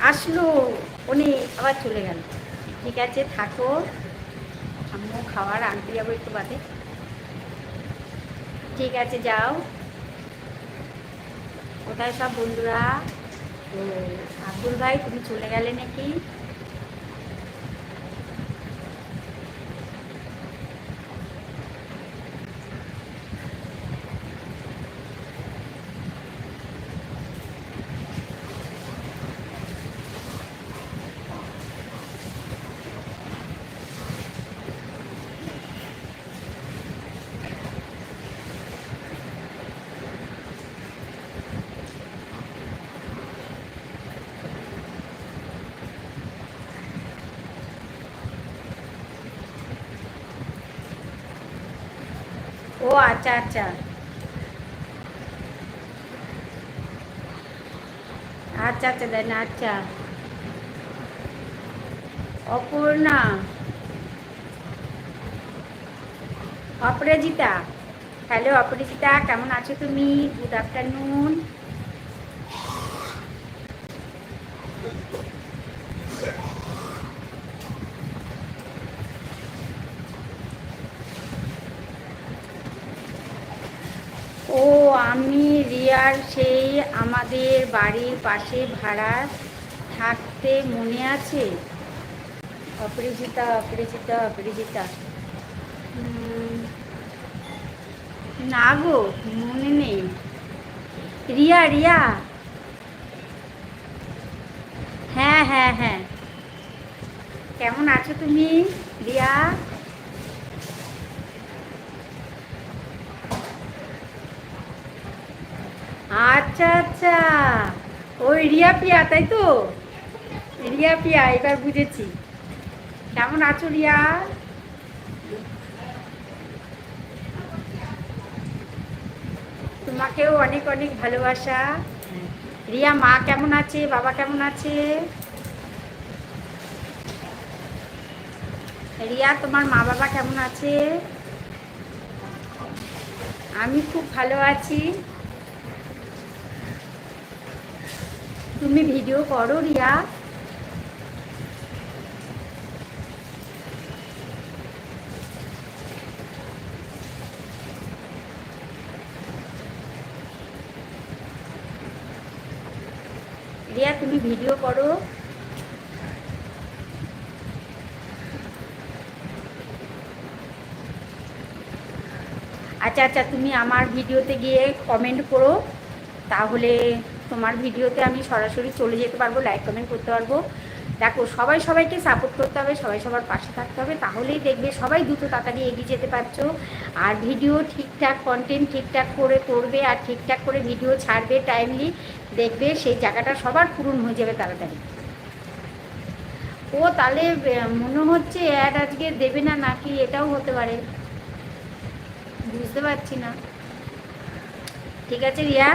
আসলো, উনি আবার চলে গেল। ঠিক আছে, থাকো। আমিও খাওয়ার আনতে যাব একটু বাদে। ঠিক আছে, যাও। কোথায় সব বন্ধুরা? তো আব্দুল ভাই, তুমি চলে গেলে নাকি? ও আচ্ছা আচ্ছা। আচ্ছা আচ্ছা দেন আচ্ছা। অপূর্ণা। অপরাজিতা। হ্যালো, অপরাজিতা, কেমন আছো তুমি? গুড আফটারনুন ও, আমি রিয়ার সেই আমাদের বাড়ির পাশে ভাড়া থাকতে মনে আছে? অপরিচিতা অপরিচিতা অপরিচিতা। না গো, মনে নেই। রিয়া রিয়া। হ্যাঁ হ্যাঁ হ্যাঁ। কেমন আছো তুমি, রিয়া? আচ্ছা আচ্ছা। ওই রিয়া পিয়া, তাই তো? রিয়া পিয়া, এবার বুঝেছি। কেমন আছো রিয়া? তোমাকেও অনেক অনেক ভালোবাসা। রিয়া, মা কেমন আছে? বাবা কেমন আছে? রিয়া, তোমার মা বাবা কেমন আছে? আমি খুব ভালো আছি। তুমি ভিডিও করো, রিয়া। রিয়া, তুমি ভিডিও করো। আচ্ছা আচ্ছা তুমি আমার ভিডিওতে গিয়ে কমেন্ট করো। তাহলে তোমার ভিডিওতে আমি সরাসরি চলে যেতে পারব লাইক কমেন্ট করতে পারব। দেখো, সবাই সবাইকে সাপোর্ট করতে হবে, সবাই সবার পাশে থাকতে হবে, তাহলেই দেখবে সবাই দ্রুত তাড়াতাড়ি এগিয়ে যেতে পারছ। আর ভিডিও ঠিকঠাক কন্টেন্ট ঠিকঠাক করে করবে আর ঠিকঠাক করে ভিডিও ছাড়বে টাইমলি দেখবে সেই জায়গাটা সবার পূরণ হয়ে যাবে তাড়াতাড়ি। ও তাহলে মনে হচ্ছে অ্যাড আজকে দেবে না নাকি? এটাও হতে পারে। বুঝতে পারছি না। ঠিক আছে রিয়া?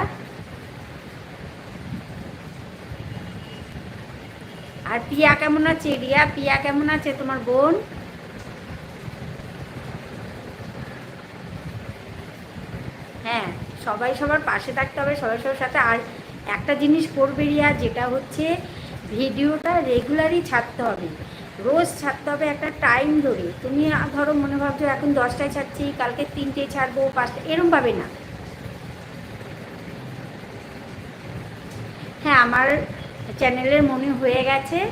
আর পিয়া কেমন আছে, রিয়া? পিয়া কেমন আছে তোমার বোন? হ্যাঁ সবাই সবার পাশে থাকতে হবে সবাই সবার সাথে। আর একটা জিনিস করবে রিয়া, যেটা হচ্ছে ভিডিওটা রেগুলারই ছাড়তে হবে। রোজ ছাড়তে হবে একটা টাইম ধরে। তুমি ধরো মনে ভাবছ এখন দশটায় ছাড়ছি, কালকে তিনটেয় ছাড়বো পাঁচটা এরমভাবে না। হ্যাঁ আমার চ্যানেলের মনে হয়ে গেছে।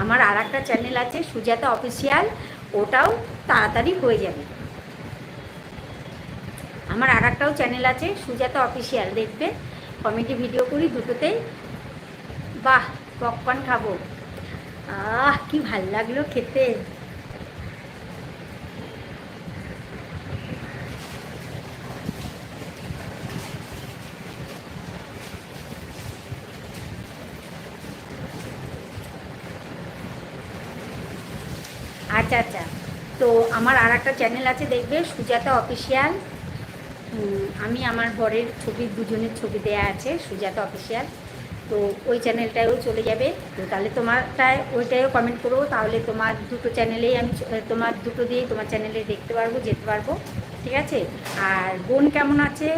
আমার আর একটা চ্যানেল আছে, সুজাতা অফিসিয়াল। ওটাও তাড়াতাড়ি হয়ে যাবে। আমার আর একটাও চ্যানেল আছে, সুজাতা অফিসিয়াল, দেখবে? কমেডি ভিডিও করি দুটোতেই। বাহ, পপকর্ন খাব। আহ, কি ভালো লাগল খেতে। আচ্ছা আচ্ছা। তো আমার আর একটা চ্যানেল আছে, দেখবে? সুজাতা অফিসিয়াল আমি আমার বরের ছবি, দুজনের ছবি দেয়া আছে, সুজাতা অফিসিয়াল তো ওই চ্যানেলটাও চলে যাবে। তো তাহলে তোমারটায় ওইটাও কমেন্ট করো তাহলে তোমার দুটো চ্যানেলেই আমি তোমার দুটো দিয়েই তোমার চ্যানেলে দেখতে পারব, যেতে পারব। ঠিক আছে? আর বোন কেমন আছে?